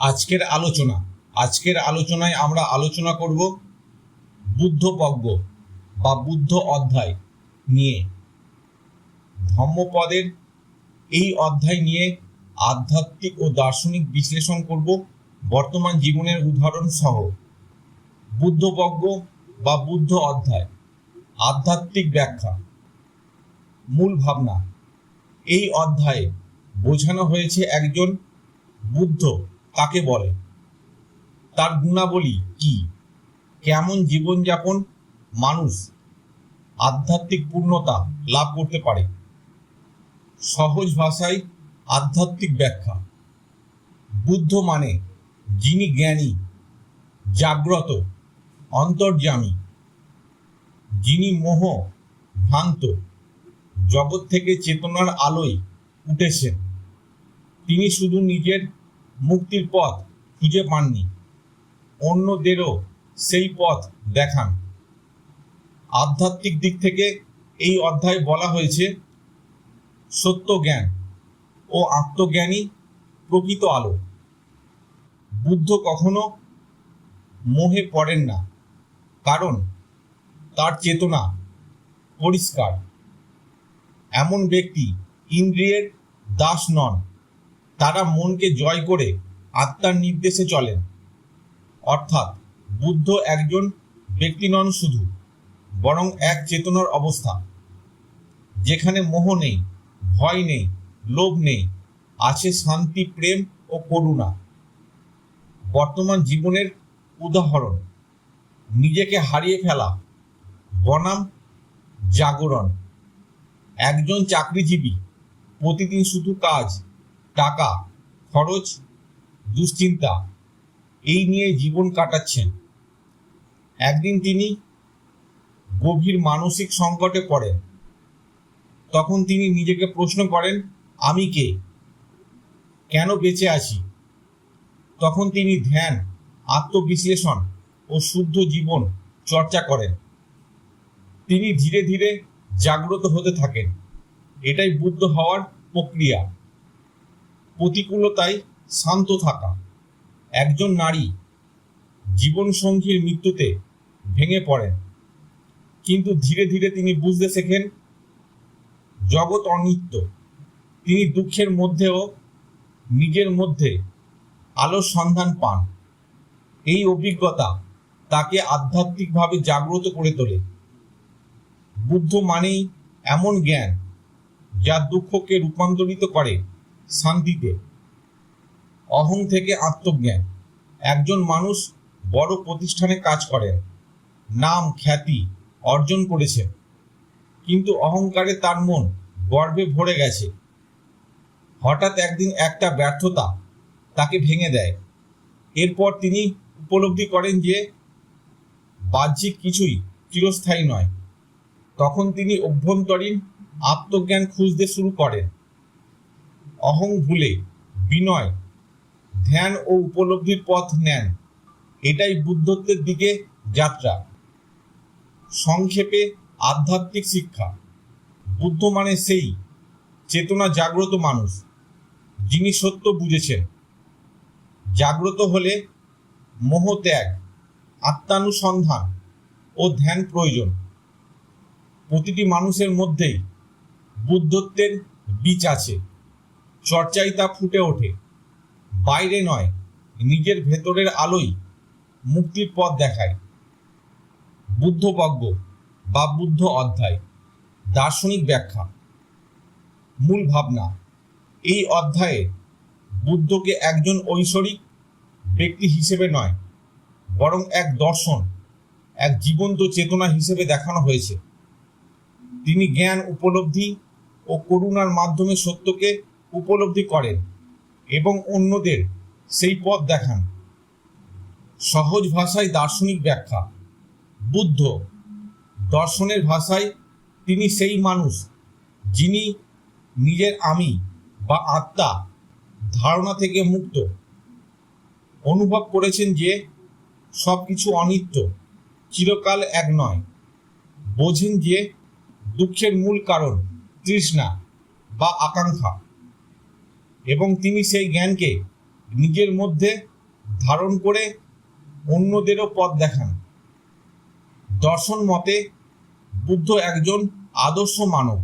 আজকের আলোচনা, আজকের আলোচনায় আমরা আলোচনা করব বুদ্ধপজ্ঞ বা বুদ্ধ অধ্যায় নিয়ে। ধম্মপদের এই অধ্যায় নিয়ে আধ্যাত্মিক ও দার্শনিক বিশ্লেষণ করব বর্তমান জীবনের উদাহরণ সহ। বুদ্ধপজ্ঞ বা বুদ্ধ অধ্যায়, আধ্যাত্মিক ব্যাখ্যা। মূল ভাবনা, এই অধ্যায়ে বোঝানো হয়েছে একজন বুদ্ধ কাকে বলে? তার গুণাবলী কি? কেমন জীবনযাপন? মানুষ আধ্যাত্মিক পূর্ণতা লাভ করতে পারে। সহজ ভাষায় আধ্যাত্মিক ব্যাখ্যা। বুদ্ধ মানে যিনি জ্ঞানী, জাগ্রত, অন্তর্যামী। যিনি মোহ ভ্রান্ত, জগৎ থেকে চেতনার আলোয় উঠেছেন। তিনি শুধু নিজের মুক্তির পথ খুঁজে পাননি। অন্যদেরও সেই পথ দেখান। আধ্যাত্মিক দিক থেকে এই অধ্যায় বলা হয়েছে, সত্য জ্ঞান ও আত্মজ্ঞানী প্রকৃত আলো। বুদ্ধ কখনো মোহে পড়েন না, কারণ তার চেতনা পরিষ্কার। এমন ব্যক্তি ইন্দ্রিয়ের দাস নন। তারা মনকে জয় করে আত্মার নির্দেশে চলেন। অর্থাৎ বুদ্ধ একজন, ব্যক্তি নন শুধু, বরং এক চেতনার অবস্থা। যেখানে মোহ নেই, ভয় নেই, লোভ নেই, আছে শান্তি, প্রেম ও করুণা। বর্তমান জীবনের উদাহরণ, নিজেকে হারিয়ে ফেলা, বনাম জাগরণ। একজন চাকরিজীবী, প্রতিদিন শুধু কাজ টাকা, খরচ, দুশ্চিন্তা, এই নিয়ে জীবন কাটাচ্ছেন। একদিন তিনি গভীর মানসিক সংকটে পড়েন। তখন তিনি নিজেকে প্রশ্ন করেন, আমি কে? কেন বেঁচে আছি? তখন তিনি ধ্যান, আত্মবিশ্লেষণ ও শুদ্ধ জীবন চর্চা করেন। তিনি ধীরে ধীরে জাগ্রত হতে থাকেন। এটাই বুদ্ধ হওয়ার প্রক্রিয়া। প্রতিকূলতায় শান্ত থাকা। একজন নারী জীবনসঙ্গীর মৃত্যুতে ভেঙে পড়েন। কিন্তু ধীরে ধীরে তিনি বুঝতে শেখেন, জগৎ অনিত্য। তিনি দুঃখের মধ্যেও নিজের মধ্যে আলোর সন্ধান পান। এই অভিজ্ঞতা তাকে আধ্যাত্মিকভাবে জাগ্রত করে তোলে। বুদ্ধ মানেই এমন জ্ঞান যা দুঃখকে রূপান্তরিত করে। শান্তিতে, অহং থেকে আত্মজ্ঞান। একজন মানুষ বড় প্রতিষ্ঠানে কাজ করেন, নাম, খ্যাতি অর্জন করেছেন। কিন্তু অহংকারে তার মন গর্বে ভরে গেছে। হঠাৎ একদিন একটা ব্যর্থতা তাকে ভেঙে দেয়। এরপর তিনি উপলব্ধি করেন যে, বাহ্যিক কিছুই চিরস্থায়ী নয়। তখন তিনি অভ্যন্তরীণ আত্মজ্ঞান খুঁজতে শুরু করেন। অহং ভুলে বিনয়, ধ্যান ও উপলব্ধির পথ নেন। এটাই বুদ্ধত্বের দিকে যাত্রা। সংক্ষেপে আধ্যাত্মিক শিক্ষা। বুদ্ধ মানে সেই চেতনা জাগ্রত মানুষ, যিনি সত্য বুঝেছেন। জাগ্রত হলে মোহ ত্যাগ, আত্মানুসন্ধান ও ধ্যান প্রয়োজন। প্রতিটি মানুষের মধ্যেই বুদ্ধত্বের বীজ আছে। চর্চায় তা ফুটে ওঠে। বাইরে নয়, নিজের ভেতরের আলোই মুক্তির পথ দেখায়। বুদ্ধপজ্ঞ বা বুদ্ধ অধ্যায়, দার্শনিক ব্যাখ্যা। মূল ভাবনা, এই অধ্যায়ে বুদ্ধকে একজন ঐশ্বরিক ব্যক্তি হিসেবে নয়, বরং এক দর্শন, এক জীবন্ত চেতনা হিসেবে দেখানো হয়েছে। তিনি জ্ঞান উপলব্ধি ও করুণার মাধ্যমে সত্যকে উপলব্ধি করেন এবং অন্যদের সেই পথ দেখান। সহজ ভাষায় দার্শনিক ব্যাখ্যা। বুদ্ধ দর্শনের ভাষায় তিনি সেই মানুষ যিনি নিজের আমি বা আত্মা ধারণা থেকে মুক্ত। অনুভব করেছেন যে সব কিছু অনিত্য, চিরকাল এক নয়। বোঝেন যে দুঃখের মূল কারণ তৃষ্ণা বা আকাঙ্ক্ষা। এবং তিনি সেই জ্ঞানকে নিজের মধ্যে ধারণ করে অন্যদেরও পথ দেখান। দর্শন মতে, বুদ্ধ একজন আদর্শ মানব।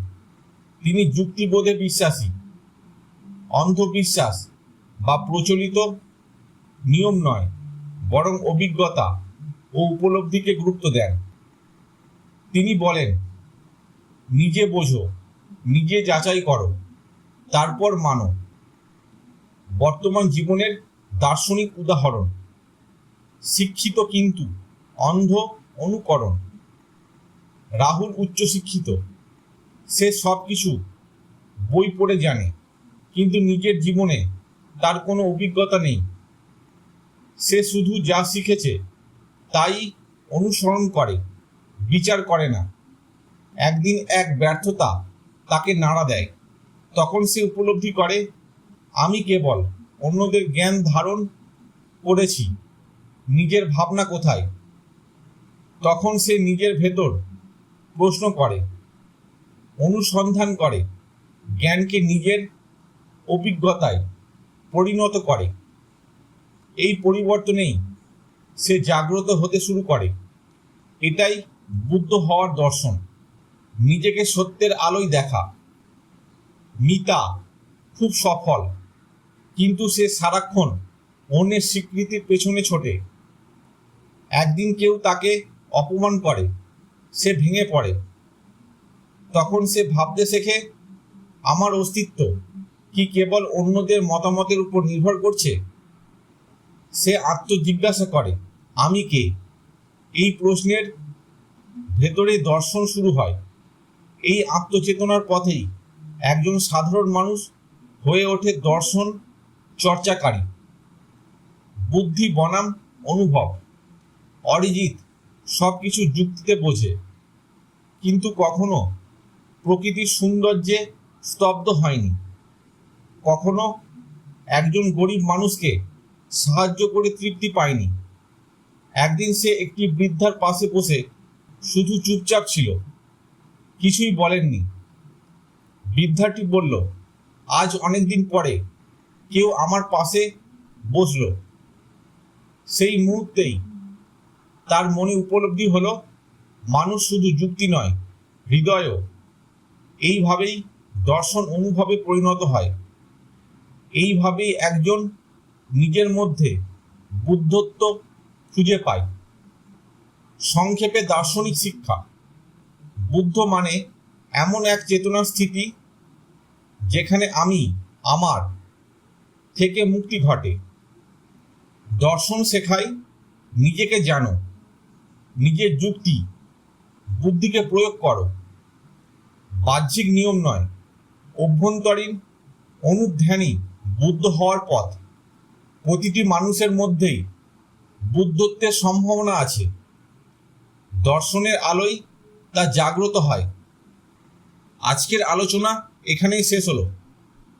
তিনি যুক্তিবোধে বিশ্বাসী, অন্ধবিশ্বাস বা প্রচলিত নিয়ম নয়, বরং অভিজ্ঞতা ও উপলব্ধিকে গুরুত্ব দেন। তিনি বলেন, নিজে বোঝো, নিজে যাচাই করো, তারপর মানো। বর্তমান জীবনের দার্শনিক উদাহরণ। শিক্ষিত কিন্তু অন্ধ অনুকরণ। রাহুল উচ্চশিক্ষিত। সে সব কিছু বই পড়ে জানে, কিন্তু নিজের জীবনে তার কোনো অভিজ্ঞতা নেই। সে শুধু যা শিখেছে তাই অনুসরণ করে, বিচার করে না। একদিন এক ব্যর্থতা তাকে নাড়া দেয়, তখন সে উপলব্ধি করে আমি কেবল অন্যদের জ্ঞান ধারণ করেছি। নিজের ভাবনা কোথায়? তখন সে নিজের ভেতর প্রশ্ন করে, অনুসন্ধান করে, জ্ঞানকে নিজের অভিজ্ঞতায় পরিণত করে। এই পরিবর্তনেই সে জাগ্রত হতে শুরু করে। এটাই বুদ্ধ হওয়ার দর্শন। নিজেকে সত্যের আলোয় দেখা। মিতা খুব সফল। কিন্তু সে সারাক্ষণ অন্যের স্বীকৃতির পেছনে ছোটে। একদিন কেউ তাকে অপমান করে, সে ভেঙে পড়ে। তখন সে ভাবতে শেখে, আমার অস্তিত্ব কি কেবল অন্যদের মতামতের উপর নির্ভর করছে? সে আত্মজিজ্ঞাসা করে, আমি কে? এই প্রশ্নের ভেতরে দর্শন শুরু হয়। এই আত্মচেতনার পথেই একজন সাধারণ মানুষ হয়ে ওঠে দর্শন চর্চাকারী। বুদ্ধি, বনাম, অনুভব, অরিজিৎ সব কিছু যুক্তিতে বোঝে। কিন্তু কখনো প্রকৃতির সৌন্দর্যে স্তব্ধ হয়নি। কখনো একজন গরিব মানুষকে সাহায্য করে তৃপ্তি পায়নি। একদিন সে একটি বৃদ্ধার পাশে বসে শুধু চুপচাপ ছিল। কিছুই বলেননি। বৃদ্ধাটি বলল, আজ অনেক দিন পরে কেউ আমার পাশে বসল। সেই মুহূর্তেই তার মনে উপলব্ধি হলো, মানুষ শুধু যুক্তি নয়, হৃদয়ও। এইভাবেই দর্শন অনুভবে পরিণত হয়। এইভাবেই একজন নিজের মধ্যে বুদ্ধত্ব খুঁজে পায়। সংক্ষেপে দার্শনিক শিক্ষা। বুদ্ধ মানে এমন এক চেতনার স্থিতি যেখানে আমি, আমার থেকে মুক্তি ঘটে। দর্শন শেখায় নিজেকে জানো, নিজের যুক্তি, বুদ্ধিকে প্রয়োগ করো। বাহ্যিক নিয়ম নয়, অভ্যন্তরীণ, অনুধ্যানী, বুদ্ধ হওয়ার পথ। প্রতিটি মানুষের মধ্যেই বুদ্ধত্বের সম্ভাবনা আছে। দর্শনের আলোয় তা জাগ্রত হয়। আজকের আলোচনা এখানেই শেষ হলো।